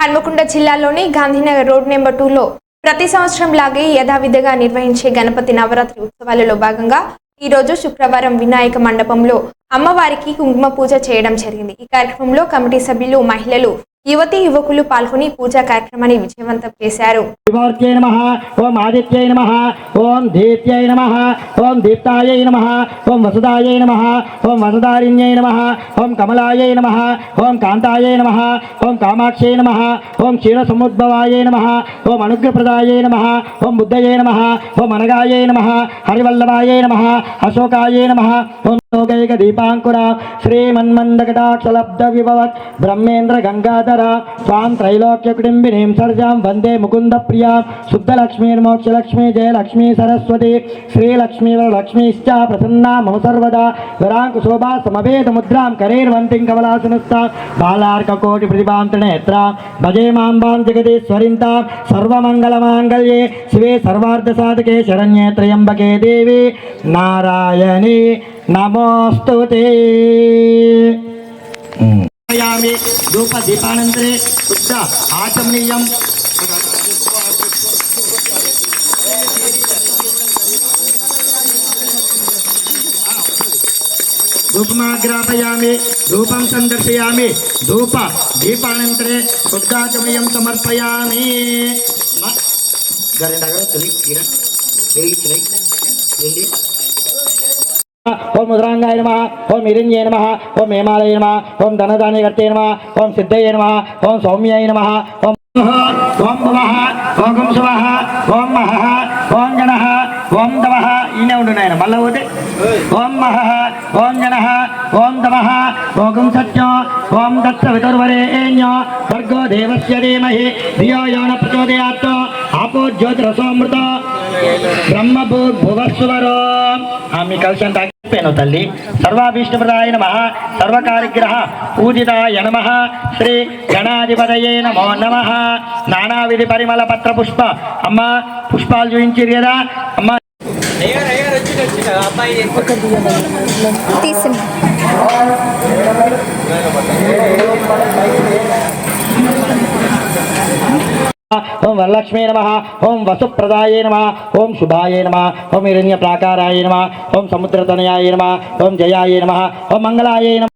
హన్మకొండ జిల్లాలోని Gandhinagar road number టూలో ప్రతి సంవత్సరం లాగే యథావిధిగా నిర్వహించే గణపతి నవరాత్రి ఉత్సవాలలో భాగంగా ఈ రోజు శుక్రవారం వినాయక మండపంలో అమ్మవారికి కుంకుమ పూజ చేయడం జరిగింది. ఈ కార్యక్రమంలో కమిటీ సభ్యులు మహిళలు యువతి యువకులు పాల్గొని పూజా కార్యక్రమాన్ని విజయవంతం చేశారు విభూర్త్యై నమ ఓం ఆదిత్యై నమ ఓం దీత్యై నమ ఓం దీప్తాయై నమ ఓం వసుదాయై నమ ఓం వసుదారిణ్యై నమ ఓం కమలాయై నమ ఓం కాంతాయై నమ ఓం కామాక్షై నమ ఓం క్షీరసముద్భవాయై నమ ఓం అనుగ్రహప్రదాయై నమ ఓం బుద్ధయై నమ ఓం అనగాయై నమ హరివల్లభాయై నమ అశోకాయై నమ ఓం లోకైక దీపాంకుర శ్రీమన్మందకటాక్షలబ్ధ విభవత్ బ్రహ్మేంద్ర గంగాధర స్వాం త్రైలోక్య కుటుంబినీం సర్జాం వందే ముకుంద ప్రియా శుద్ధలక్ష్మీర్మోక్షలక్ష్మీ జయలక్ష్మీ సరస్వతి శ్రీలక్ష్మీవరలక్ష్మీశ్చ ప్రసన్నా మమ సర్వదా వరాంకుశోభా సమవేద ముద్రాం కరేర్వంతిం కమలాసనస్థ బాలార్కకోటి ప్రతిభాం త్రినేత్ర భజే మాంబాం జగదీశ్వరింతాం సర్వమంగళమాంగళ్యే శివే సర్వార్థసాధకే శరణ్యే త్రయంబకే దేవి నారాయణి నమోస్తు యామి ధూప దీపానంతరే శుద్ధ ఆచమనీయం. ధూపమాగ్రాపయామి ధూపం సందర్శయామి ధూప దీపానంతరే శుద్ధాచమయం సమర్పయామి. మ- గరండి అగర తొలి గిర తిరిగి వెళ్ళి ఓం ముద్రాంగాయ నమ ఓం ఇరింజయ నమ ఓం హేమాలయ నమ ఓం ధనధాన్యకర్తే నమ ఓం సిద్ధయ నమ ఓం సౌమ్యాయ నమ ఓం ఓం భువః ఓం శుభః ఓం మహః ఓం గణః ఓం దవః ఈయనే ఉండు నాయన మళ్ళా పోతే. ఓం మహః ఓం గణః ఓం దవః ఓం సత్యం ఓం దత్త వితుర్వరేణ్యో భర్గో దేవస్య ధీమహి ధియో యో న ప్రచోదయాత్ ఆపో జ్యోతిరసోమృత బ్రహ్మభూర్భువస్వరో మీ కలిసి అంత చెప్పాను తల్లి. సర్వాభీష్టప్రదాయ నమ. సర్వకారిగ్రహ పూజితాయ నమ. శ్రీ గణాధిపతయే నమో నమ. నానావిధి పరిమళ పత్ర పుష్ప. అమ్మ పుష్పాలు చూపించారు కదా. అమ్మ. తీసిన ఓం వరలక్ష్మీ నమ. ఓం వసుప్రదాయ నమ. ఓం శుభాయ నమ. ఓం హిరణ్య ప్రాకారాయ నమ. ఓం సముద్రతనయాయ నమ. ఓం జయాయ నమ. ఓం మంగళాయ నమ.